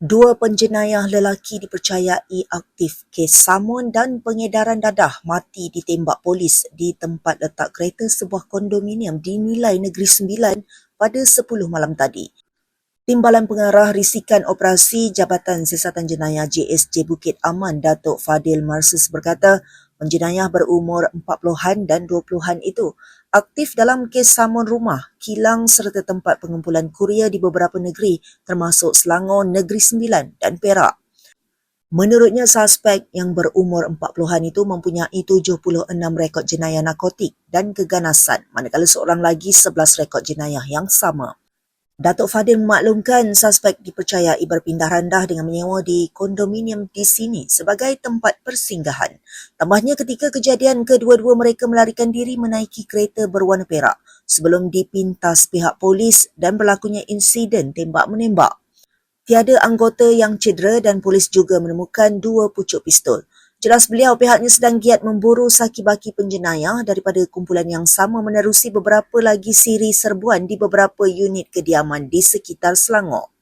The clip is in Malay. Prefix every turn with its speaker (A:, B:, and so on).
A: Dua penjenayah lelaki dipercayai aktif kes samun dan pengedaran dadah mati ditembak polis di tempat letak kereta sebuah kondominium di Nilai Negeri Sembilan pada 10 malam tadi. Timbalan Pengarah Risikan Operasi Jabatan Siasatan Jenayah JSJ Bukit Aman Datuk Fadil Marsus berkata, penjenayah berumur 40-an dan 20-an itu aktif dalam kes samun rumah, kilang serta tempat pengumpulan kuria di beberapa negeri termasuk Selangor, Negeri Sembilan dan Perak. Menurutnya, suspek yang berumur 40-an itu mempunyai 76 rekod jenayah narkotik dan keganasan, manakala seorang lagi 11 rekod jenayah yang sama. Datuk Fadil memaklumkan suspek dipercayai berpindah randah dengan menyewa di kondominium di sini sebagai tempat persinggahan. Tambahnya ketika kejadian kedua-dua mereka melarikan diri menaiki kereta berwarna perak sebelum dipintas pihak polis dan berlakunya insiden tembak-menembak. Tiada anggota yang cedera dan polis juga menemukan dua pucuk pistol. Jelas beliau pihaknya sedang giat memburu saki-baki penjenayah daripada kumpulan yang sama menerusi beberapa lagi siri serbuan di beberapa unit kediaman di sekitar Selangor.